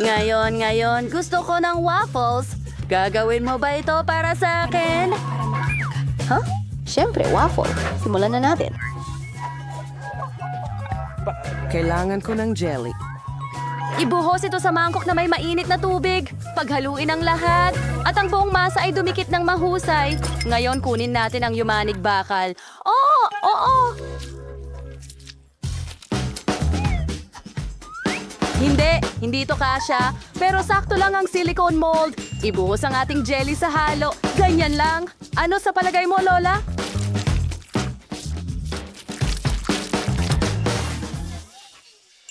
Ngayon, ngayon, gusto ko ng waffles. Gagawin mo ba ito para sa akin? Huh? Siyempre, waffle. Simulan na natin. Kailangan ko ng jelly. Ibuhos ito sa mangkok na may mainit na tubig. Paghaluin ang lahat. At ang buong masa ay dumikit ng mahusay. Ngayon, kunin natin ang yumanig bakal. Oo! Oo! Hindi, hindi ito kasya. Pero sakto lang ang silicone mold. Ibuhos ang ating jelly sa halo. Ganyan lang. Ano sa palagay mo, Lola?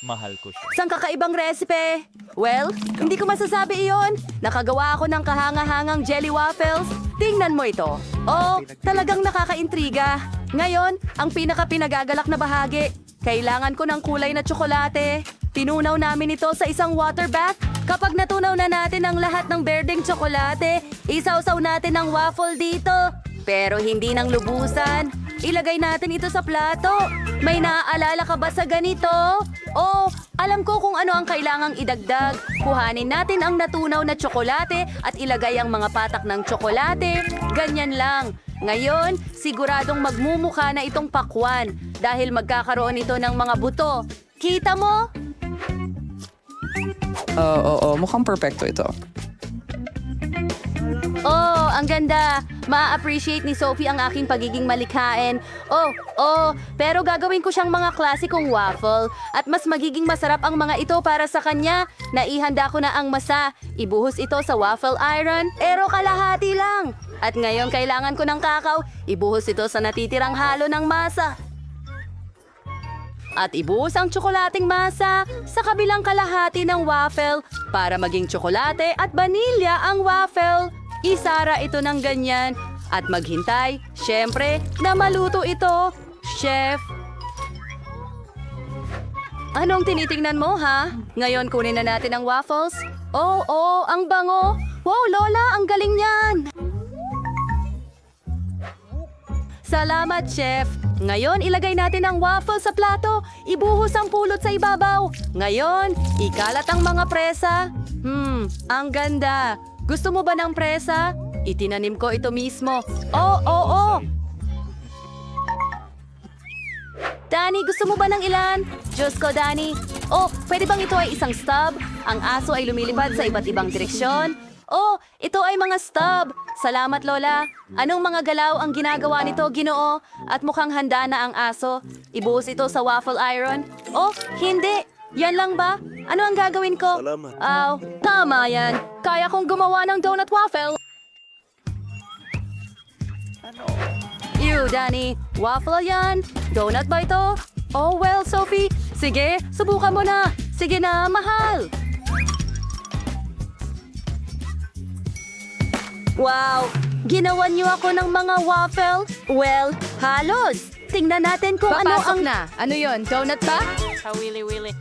Mahal ko siya. Sang kakaibang recipe? Well, hindi ko masasabi iyon. Nakagawa ako ng kahanga-hangang jelly waffles. Tingnan mo ito. Oh, talagang nakakaintriga. Ngayon, ang pinaka-pinagagalak na bahagi. Kailangan ko ng kulay na tsokolate. Tinunaw namin ito sa isang water bath. Kapag natunaw na natin ang lahat ng berdeng tsokolate, isawsaw natin ang waffle dito. Pero hindi nang lubusan. Ilagay natin ito sa plato. May naaalala ka ba sa ganito? Oh, alam ko kung ano ang kailangang idagdag. Kuhanin natin ang natunaw na tsokolate at ilagay ang mga patak ng tsokolate. Ganyan lang. Ngayon, siguradong magmumukha na itong pakwan dahil magkakaroon ito ng mga buto. Kita mo? Oo, oo, mukhang perfecto ito. Oh, ang ganda. Ma-appreciate ni Sophie ang aking pagiging malikhain. Oh, oh, pero gagawin ko siyang mga klasikong waffle at mas magiging masarap ang mga ito para sa kanya. Naihanda ko na ang masa. Ibuhos ito sa waffle iron, pero kalahati lang. At ngayon kailangan ko ng kakao. Ibuhos ito sa natitirang halo ng masa. At ibuhos ang tsokolating masa sa kabilang kalahati ng waffle para maging tsokolate at vanilya ang waffle. Isara ito ng ganyan at maghintay, syempre, na maluto ito. Chef, Anong tinitingnan mo, ha? Ngayon kunin na natin ang waffles. Oh, oh, ang bango. Wow, Lola, ang galing niyan. Salamat, Chef. Ngayon, ilagay natin ang waffle sa plato. Ibuhos ang pulot sa ibabaw. Ngayon, ikalat ang mga presa. Hmm, ang ganda. Gusto mo ba ng presa? Itinanim ko ito mismo. Oh, oh, oh! Danny, gusto mo ba ng ilan? Diyos ko, Danny. Oh, pwede bang ito ay isang stub? Ang aso ay lumilipad sa iba't ibang direksyon? Oh, ito ay mga stub. Salamat, Lola. Anong mga galaw ang ginagawa nito, Ginoo? At mukhang handa na ang aso. Ibuhos ito sa waffle iron? Oh, hindi. Yan lang ba? Ano ang gagawin ko? Salamat. Aw, tama yan. Kaya kong gumawa ng donut waffle. Ew, Danny. Waffle yan. Donut ba ito? Oh, well, Sophie. Sige, subukan mo na. Sige na, mahal. Wow! Ginawan niyo ako ng mga waffle? Well, halos. Tingnan natin kung ano ang... na. Ano yon? Donut ba? Kawili-wili.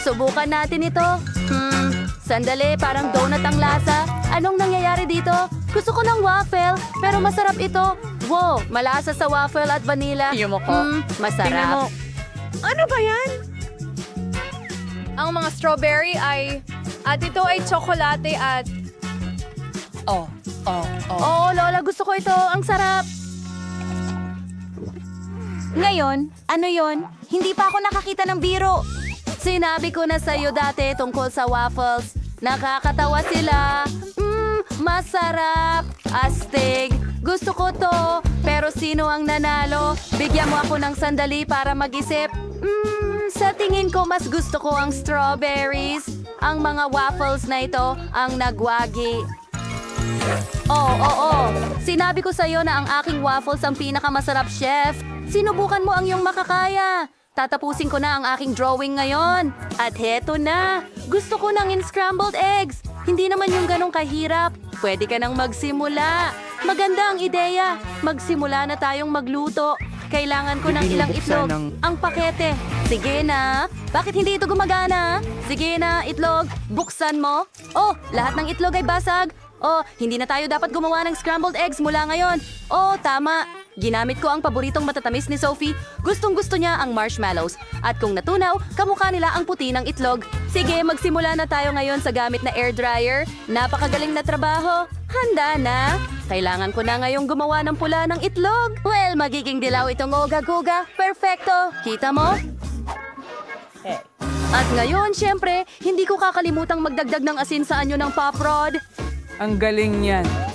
Subukan natin ito. Hmm, sandali, parang donut ang lasa. Anong nangyayari dito? Gusto ko ng waffle, pero masarap ito. Wow, malasa sa waffle at vanilla. Tingnan mo ko. Hmm, masarap. Ano ba yan? Ang mga strawberry ay... At ito ay tsokolate at... Oh, oh, oh. Oo, Lola, gusto ko ito. Ang sarap. Ngayon, ano yon? Hindi pa ako nakakita ng biro. Sinabi ko na sa'yo dati tungkol sa waffles. Nakakatawa sila. Mmm, masarap. Astig. Gusto ko to. Pero sino ang nanalo? Bigyan mo ako ng sandali para mag-isip. Mmm, sa tingin ko mas gusto ko ang strawberries. Ang mga waffles na ito ang nagwagi. Oo, oo, oo. Sinabi ko sa'yo na ang aking waffles ang pinakamasarap, chef. Sinubukan mo ang iyong makakaya. Tatapusin ko na ang aking drawing ngayon. At heto na. Gusto ko ng in-scrambled eggs. Hindi naman yung ganong kahirap. Pwede ka nang magsimula. Maganda ang ideya. Magsimula na tayong magluto. Kailangan ko ng ilang itlog. ng- Ang pakete. Sige na. Bakit hindi ito gumagana? Sige na, itlog. Buksan mo. Oh, lahat ng itlog ay basag. Oh, hindi na tayo dapat gumawa ng scrambled eggs mula ngayon. Oh, tama. Ginamit ko ang paboritong matatamis ni Sophie. Gustong gusto niya ang marshmallows. At kung natunaw, kamukha nila ang puti ng itlog. Sige, magsimula na tayo ngayon sa gamit na air dryer. Napakagaling na trabaho. Handa na. Kailangan ko na ngayong gumawa ng pula ng itlog. Well, magiging dilaw itong oga-guga. Perfecto. Kita mo? At ngayon, syempre, hindi ko kakalimutang magdagdag ng asin sa anyo ng pop rod. Ang galing niyan.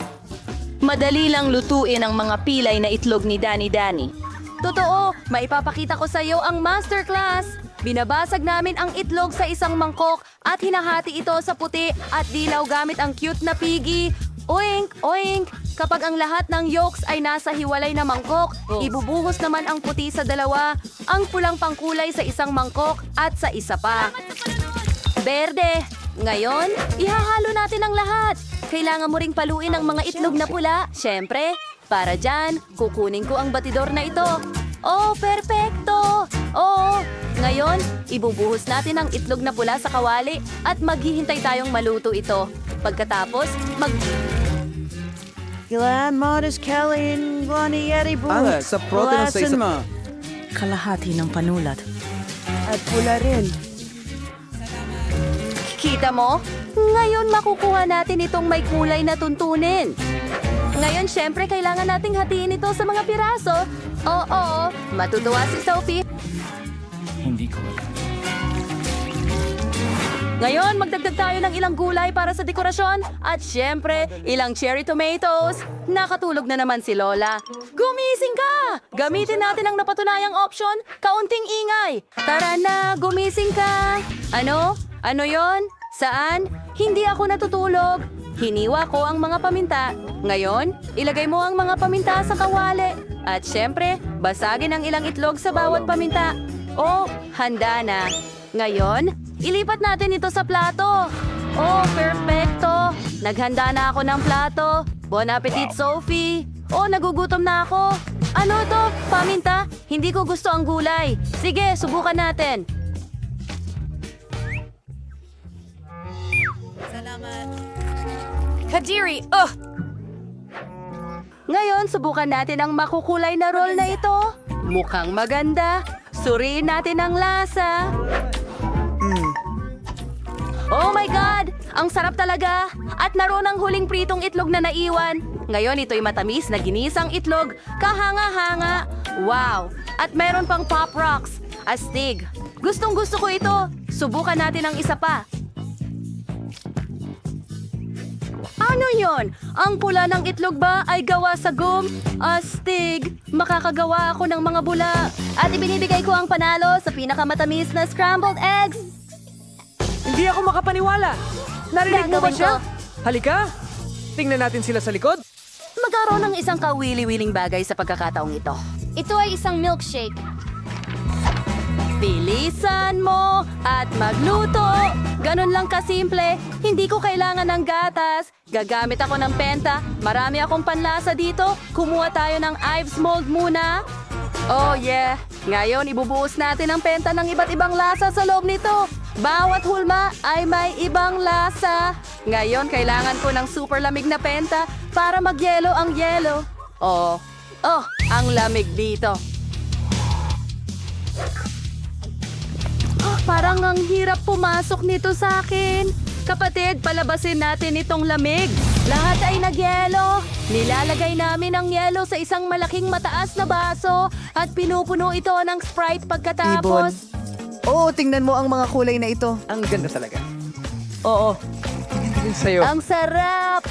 Madali lang lutuin ang mga pilay na itlog ni Danny Danny. Totoo, maipapakita ko sa iyo ang masterclass. Binabasag namin ang itlog sa isang mangkok at hinahati ito sa puti at dilaw gamit ang cute na piggy. Oink, oink! Kapag ang lahat ng yolks ay nasa hiwalay na mangkok, ibubuhos naman ang puti sa dalawa, ang pulang pangkulay sa isang mangkok at sa isa pa. Berde. Ngayon, ihahalo natin ang lahat. Kailangan mo ring paluin ang mga itlog na pula. Siyempre, para dyan, kukunin ko ang batidor na ito. Oh, perfecto! Oo, ngayon, ibubuhos natin ang itlog na pula sa kawali at maghihintay tayong maluto ito. Pagkatapos, mag... Ilan modus Kelly Lonnie Yeti Ah, sa protein sa isa-. Kalahati ng panulat. At pula rin. Kita mo? Ngayon makukuha natin itong may kulay na tuntunin. Ngayon, syempre, kailangan nating hatiin ito sa mga piraso. Oo, matutuwa si Sophie. Hindi ko alam. Ngayon, magdagdag tayo ng ilang gulay para sa dekorasyon. At syempre, ilang cherry tomatoes. Nakatulog na naman si Lola. Gumising ka! Gamitin natin ang napatunayang option, kaunting ingay. Tara na, gumising ka! Ano? Ano yon? Saan? Hindi ako natutulog. Hiniwa ko ang mga paminta. Ngayon, ilagay mo ang mga paminta sa kawali. At syempre, basagin ang ilang itlog sa bawat paminta. Oh, handa na. Ngayon, ilipat natin ito sa plato. Oh, perfecto. Naghanda na ako ng plato. Bon appetit, Sophie. Oh, nagugutom na ako. Ano to? Paminta? Hindi ko gusto ang gulay. Sige, subukan natin. Kadiri, ugh! Ngayon, subukan natin ang makukulay na roll na ito. Mukhang maganda. Suriin natin ang lasa. Oh my God! Ang sarap talaga! At naroon ang huling pritong itlog na naiwan. Ngayon, ito'y matamis na ginisang itlog. Kahanga-hanga. Wow! At meron pang Pop Rocks. Astig. Gustong gusto ko ito. Subukan natin ang isa pa. Ano yon? Ang pula ng itlog ba ay gawa sa gum? Astig! Makakagawa ako ng mga bula. At ibinibigay ko ang panalo sa pinakamatamis na scrambled eggs. Hindi ako makapaniwala. Narinig mo ba siya? ko. Halika. Tingnan natin sila sa likod. Magkaroon ng isang kawili-wiling bagay sa pagkakataong ito. Ito ay isang milkshake. Bilisan mo at magluto. Ganun lang kasimple. Hindi ko kailangan ng gatas. Gagamit ako ng penta. Marami akong panlasa dito. Kumuha tayo ng Ives mold muna. Oh yeah. Ngayon ibubuhos natin ang penta ng iba't ibang lasa sa loob nito. Bawat hulma ay may ibang lasa. Ngayon kailangan ko ng super lamig na penta para magyelo ang yelo. Oh, oh, ang lamig dito. Parang ang hirap pumasok nito sa akin. Kapatid, palabasin natin itong lamig. Lahat ay nagyelo. Nilalagay namin ang yelo sa isang malaking mataas na baso at pinupuno ito ng Sprite pagkatapos. Oo, tingnan mo ang mga kulay na ito. Ang ganda talaga. Oo. Ganda din sa'yo. Ang sarap!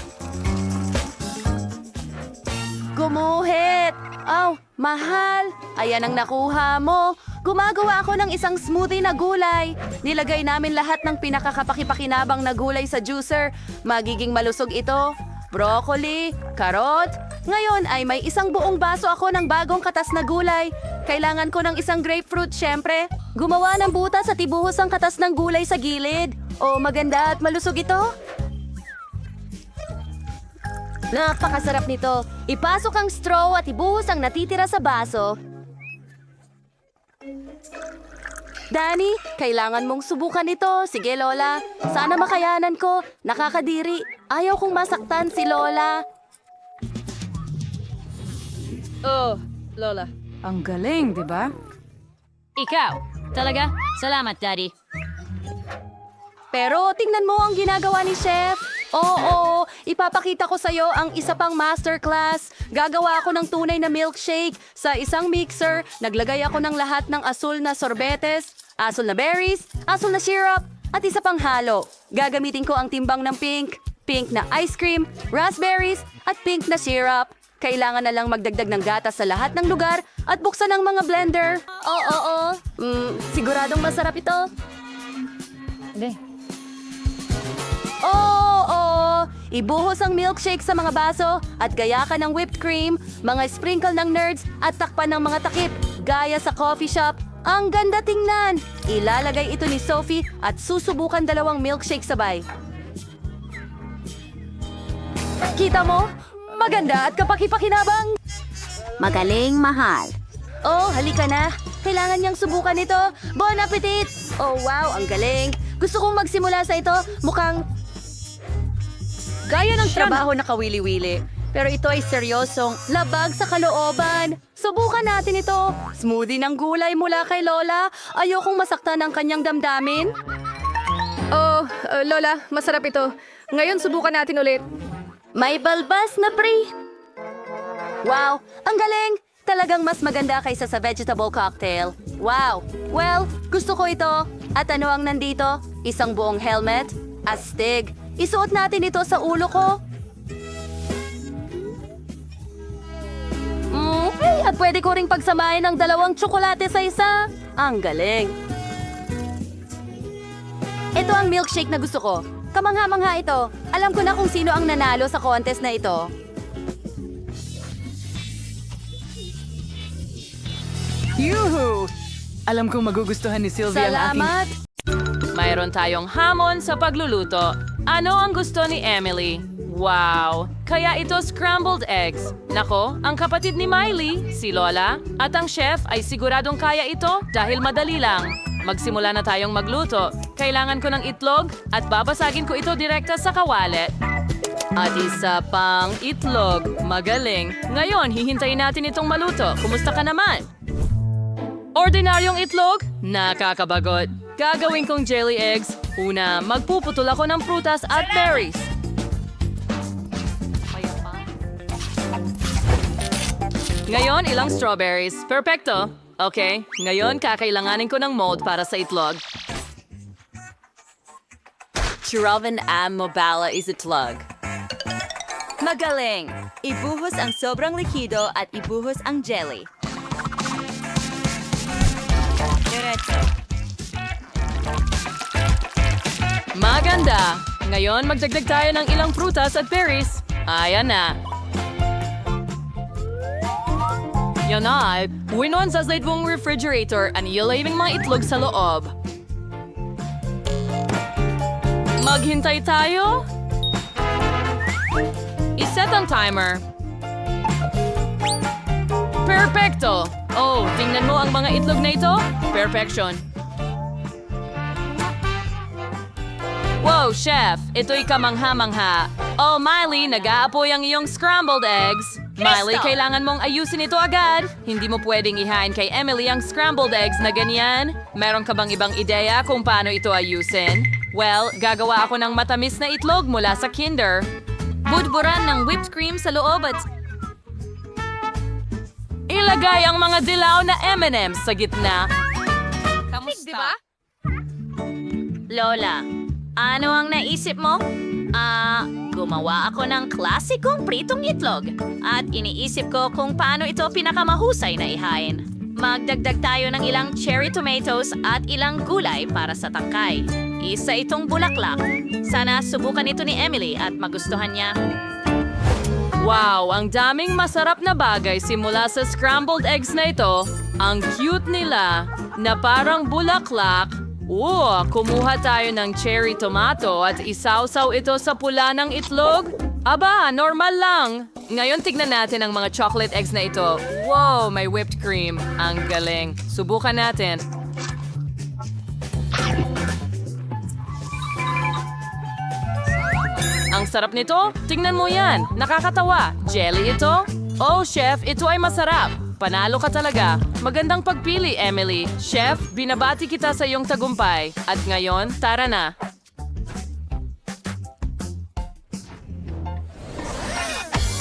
Gumuhit! Aw, mahal! Ayan ang nakuha mo. Gumagawa ako ng isang smoothie na gulay. Nilagay namin lahat ng pinakakapakipakinabang na gulay sa juicer. Magiging malusog ito. Broccoli, karot. Ngayon ay may isang buong baso ako ng bagong katas na gulay. Kailangan ko ng isang grapefruit, syempre. Gumawa ng butas at ibuhos ang katas ng gulay sa gilid. O maganda at malusog ito. Napakasarap nito. Ipasok ang straw at ibuhos ang natitira sa baso. Danny, kailangan mong subukan ito. Sige, Lola. Sana makayanan ko. Nakakadiri. Ayaw kong masaktan si Lola. Oh, Lola. Ang galing, di ba? Ikaw. Talaga? Salamat, Daddy. Pero tingnan mo ang ginagawa ni Chef. Oo, ipapakita ko sa'yo ang isa pang masterclass. Gagawa ako ng tunay na milkshake. Sa isang mixer, naglagay ako ng lahat ng asul na sorbetes, asul na berries, asul na syrup, at isa pang halo. Gagamitin ko ang timbang ng pink, pink na ice cream, raspberries, at pink na syrup. Kailangan na lang magdagdag ng gatas sa lahat ng lugar at buksan ang mga blender. Oo, oo. Mm, siguradong masarap ito. Oo, Ibuhos ang milkshake sa mga baso at gaya ka ng whipped cream, mga sprinkle ng nerds at takpan ng mga takip, gaya sa coffee shop. Ang ganda tingnan! Ilalagay ito ni Sophie at susubukan dalawang milkshake sabay. Kita mo? Maganda at kapakipakinabang! Magaling, mahal. Oh, halika na. Kailangan niyang subukan ito. Bon appetit! Oh, wow, ang galing. Gusto kong magsimula sa ito. Mukhang Gaya ng trabaho na kawili-wili. Pero ito ay seryosong labag sa kalooban. Subukan natin ito. Smoothie ng gulay mula kay Lola. Ayokong masaktan ang kanyang damdamin. Oh, uh, Lola, masarap ito. Ngayon, subukan natin ulit. May balbas na pre. Wow, ang galing! Talagang mas maganda kaysa sa vegetable cocktail. Wow! Well, gusto ko ito. At ano ang nandito? Isang buong helmet? Astig. Isuot natin ito sa ulo ko. Hey, at pwede ko ring pagsamahin ng dalawang tsokolate sa isa. Ang galing. Ito ang milkshake na gusto ko. Kamangha-mangha ito. Alam ko na kung sino ang nanalo sa contest na ito. Yuhu! Alam kong magugustuhan ni Sylvia ang aking... Mayroon tayong hamon sa pagluluto. Ano ang gusto ni Emily? Wow! Kaya ito scrambled eggs. Nako, ang kapatid ni Miley, si Lola, at ang chef ay siguradong kaya ito dahil madali lang. Magsimula na tayong magluto. Kailangan ko ng itlog at babasagin ko ito direkta sa kawalet. At isa pang itlog. Magaling. Ngayon, hihintayin natin itong maluto. Kumusta ka naman? Ordinaryong itlog? Nakakabagot. Gagawin kong jelly eggs. Una, magpuputol ako ng prutas at berries. Ngayon, ilang strawberries. Perfecto. Okay, ngayon kakailanganin ko ng mold para sa itlog. Chiravan am mobala is itlog. Magaling! Ibuhos ang sobrang likido at ibuhos ang jelly. Diretso. Maganda! Ngayon, magdagdag tayo ng ilang prutas at berries. Ayan na. Yan na. Winon sa slide mong refrigerator and ilalagay mga itlog sa loob. Maghintay tayo? Iset ang timer. Perfecto! Oh, tingnan mo ang mga itlog na ito. Perfection. Wow, chef! Ito'y kamangha-mangha. Oh, Miley, nag-aapoy ang iyong scrambled eggs. Miley, kailangan mong ayusin ito agad. Hindi mo pwedeng ihain kay Emily ang scrambled eggs na ganyan. Meron ka bang ibang ideya kung paano ito ayusin? Well, gagawa ako ng matamis na itlog mula sa kinder. Budburan ng whipped cream sa loob at Ilagay ang mga dilaw na M&M's sa gitna. Di ba? Lola, ano ang naisip mo? Ah, gumawa ako ng klasikong pritong itlog. At iniisip ko kung paano ito pinakamahusay na ihain. Magdagdag tayo ng ilang cherry tomatoes at ilang gulay para sa tangkay. Isa itong bulaklak. Sana subukan ito ni Emily at magustuhan niya. Wow, ang daming masarap na bagay simula sa scrambled eggs na ito. Ang cute nila na parang bulaklak. Oo, kumuha tayo ng cherry tomato at isawsaw ito sa pula ng itlog. Aba, normal lang. Ngayon tignan natin ang mga chocolate eggs na ito. Wow, may whipped cream. Ang galing. Subukan natin. Ang sarap nito. Tingnan mo yan. Nakakatawa. Jelly ito. Oh, chef, ito ay masarap. Panalo ka talaga. Magandang pagpili, Emily. Chef, binabati kita sa iyong tagumpay. At ngayon, tara na.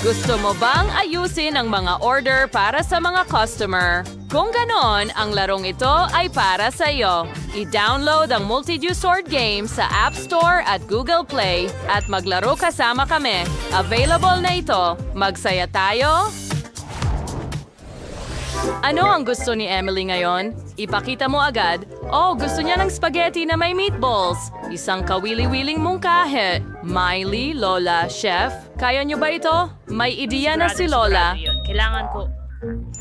Gusto mo bang ayusin ang mga order para sa mga customer? Kung ganon, ang larong ito ay para sa iyo. I-download ang Multidue Sword game sa App Store at Google Play at maglaro kasama kami. Available na ito. Magsaya tayo? Ano ang gusto ni Emily ngayon? Ipakita mo agad. Oh, gusto niya ng spaghetti na may meatballs. Isang kawili-wiling mungkahe. Miley, Lola, Chef, kaya niyo ba ito? May ideya na si Lola. Kailangan ko.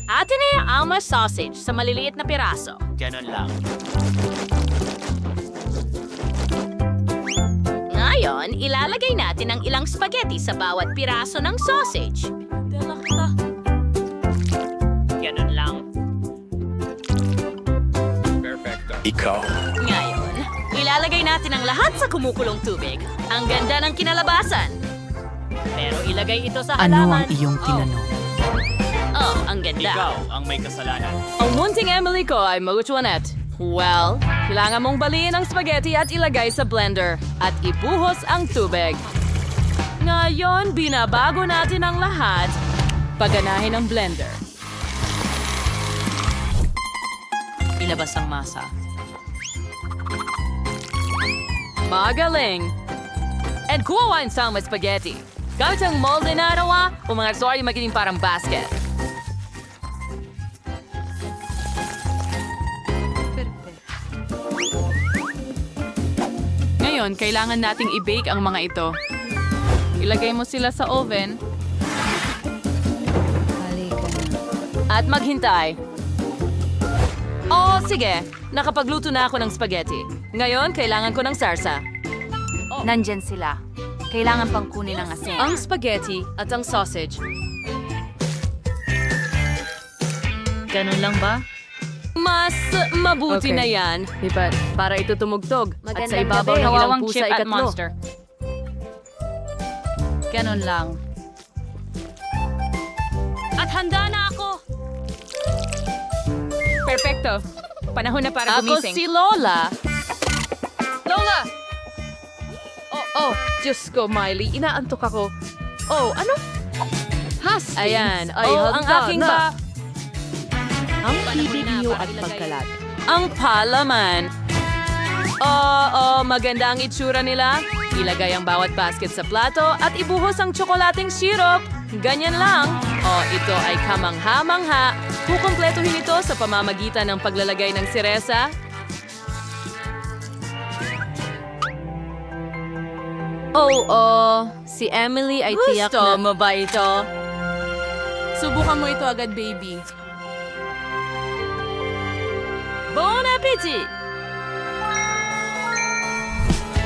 Atin na yung alma sausage sa maliliit na piraso. Ganon lang. Ngayon, ilalagay natin ang ilang spaghetti sa bawat piraso ng sausage. Ikaw. Ngayon, ilalagay natin ang lahat sa kumukulong tubig. Ang ganda ng kinalabasan. Pero ilagay ito sa Ano halaman. ang iyong tinanong? Oh, oh ang ganda. ang may kasalanan. Ang munting Emily ko ay Maguchuanet. Well, kailangan mong baliin ang spaghetti at ilagay sa blender at ibuhos ang tubig. Ngayon, binabago natin ang lahat. Paganahin ang blender. Ilabas ang masa. Magaling! And kuha sa may spaghetti. Gamit ang molde na arawa, o mga sorry magiging parang basket. Ngayon, kailangan nating i-bake ang mga ito. Ilagay mo sila sa oven. At maghintay. Oh, sige. Nakapagluto na ako ng spaghetti. Ngayon, kailangan ko ng sarsa. Nandyan sila. Kailangan pang kunin ang asin. Ang spaghetti at ang sausage. Ganon lang ba? Mas mabuti Okay. na yan. Lipat. Para ito tumugtog. at sa Magandang ibabaw gabi. ng ilang Kawawang pusa chip at ikatlo. monster. Ganon lang. At handa na ako. Perfecto. Panahon na para Ako gumising. si Lola. Lola! Oh, oh, Diyos ko, Miley. Inaantok ako. Oh, ano? Hastings. Ayan. Ay, oh, ang aking na. ba... Ang para at pagkalat. Ang palaman. Oo, maganda ang itsura nila. Ilagay ang bawat basket sa plato at ibuhos ang tsokolating syrup. Ganyan lang. O, ito ay kamangha-mangha. Kukumpletuhin ito sa pamamagitan ng paglalagay ng siresa. Oh, oh. Si Emily ay tiyak na... Gusto mo ba ito? Subukan mo ito agad, baby. Bon appetit!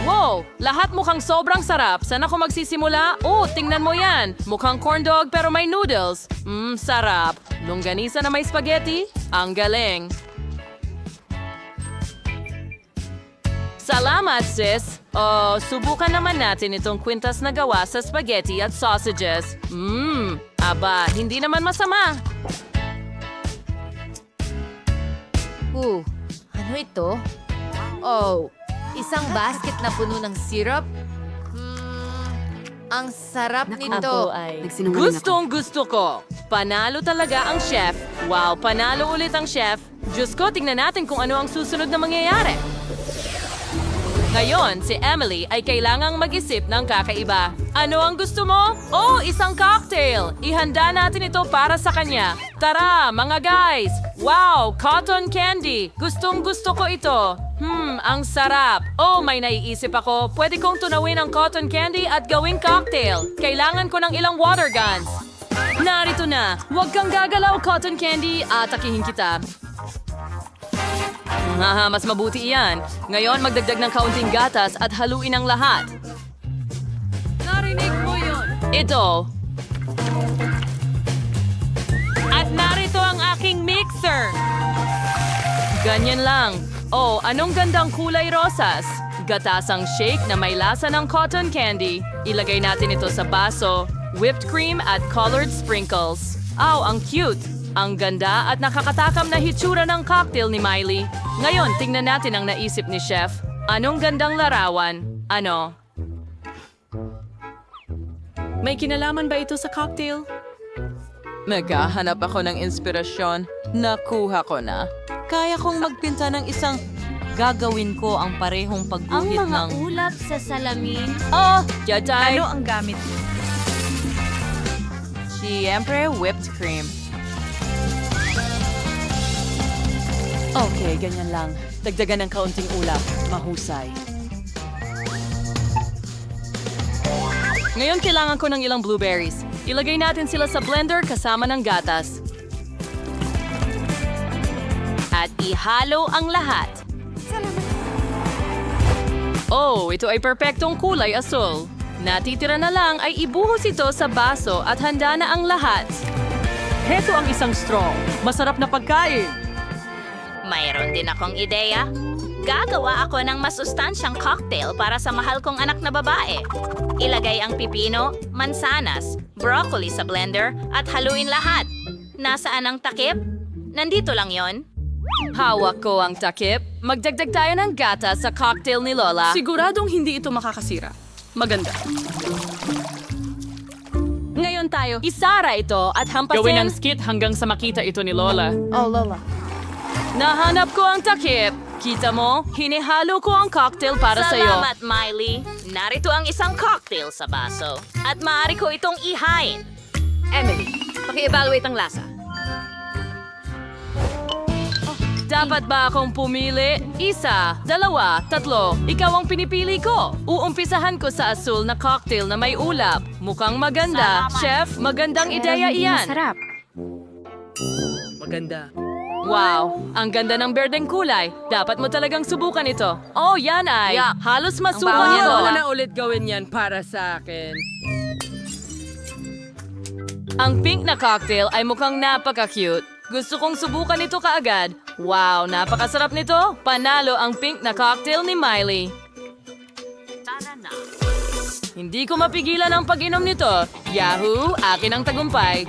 Wow! Lahat mukhang sobrang sarap. Saan ako magsisimula? Oh, tingnan mo yan. Mukhang corn dog pero may noodles. Mmm, sarap. Longganisa na may spaghetti? Ang galing. Salamat, sis. Oh, subukan naman natin itong kwintas na gawa sa spaghetti at sausages. Mmm, aba, hindi naman masama. Uh, ano ito? Oh, isang basket na puno ng syrup? Ang sarap nito. Gustong gusto ko. Panalo talaga ang chef. Wow, panalo ulit ang chef. Diyos ko, tingnan natin kung ano ang susunod na mangyayari. Ngayon, si Emily ay kailangang mag-isip ng kakaiba. Ano ang gusto mo? Oh, isang cocktail! Ihanda natin ito para sa kanya. Tara, mga guys! Wow, cotton candy! Gustong gusto ko ito. Hmm, ang sarap. Oh, may naiisip ako. Pwede kong tunawin ang cotton candy at gawing cocktail. Kailangan ko ng ilang water guns. Narito na. Huwag kang gagalaw, cotton candy. Atakihin kita. Haha, mas mabuti iyan. Ngayon, magdagdag ng kaunting gatas at haluin ang lahat. Narinig mo yun? Ito. At narito ang aking mixer. Ganyan lang. Oh, anong gandang kulay rosas? Gatasang shake na may lasa ng cotton candy. Ilagay natin ito sa baso, whipped cream at colored sprinkles. Aw, ang cute! Ang ganda at nakakatakam na hitsura ng cocktail ni Miley. Ngayon, tingnan natin ang naisip ni Chef. Anong gandang larawan? Ano? May kinalaman ba ito sa cocktail? Naghahanap ako ng inspirasyon. Nakuha ko na. Kaya kong magpinta ng isang gagawin ko ang parehong pagguhit ng... ulap sa salamin. Oh, Jedi! Ano ang gamit mo? Siyempre, whipped cream. Okay, ganyan lang. Dagdagan ng kaunting ulap. Mahusay. Ngayon kailangan ko ng ilang blueberries. Ilagay natin sila sa blender kasama ng gatas. At ihalo ang lahat. Oh, ito ay perpektong kulay asul. Natitira na lang ay ibuhos ito sa baso at handa na ang lahat. Heto ang isang straw. Masarap na pagkain. Mayroon din akong ideya. Gagawa ako ng masustansyang cocktail para sa mahal kong anak na babae. Ilagay ang pipino, mansanas, broccoli sa blender at haluin lahat. Nasaan ang takip? Nandito lang yon. Hawak ko ang takip. Magdagdag tayo ng gatas sa cocktail ni Lola. Siguradong hindi ito makakasira. Maganda. Ngayon tayo, isara ito at hampasin. Gawin ang skit hanggang sa makita ito ni Lola. Oh, Lola. Nahanap ko ang takip. Kita mo, hinihalo ko ang cocktail para sa iyo. Salamat, Miley. Narito ang isang cocktail sa baso. At maaari ko itong ihain. Emily, paki-evaluate ang lasa. Dapat ba akong pumili? Isa, dalawa, tatlo. Ikaw ang pinipili ko. Uumpisahan ko sa asul na cocktail na may ulap. Mukhang maganda. Chef, magandang ideya iyan. Masarap. Maganda. Wow, ang ganda ng berdeng kulay. Dapat mo talagang subukan ito. Oh, yan ay. Halos masuko Bawal niya, Lola. na ulit gawin yan para sa akin. Ang pink na cocktail ay mukhang napaka-cute. Gusto kong subukan ito kaagad. Wow, napakasarap nito. Panalo ang pink na cocktail ni Miley. Hindi ko mapigilan ang pag-inom nito. Yahoo! Akin ang tagumpay.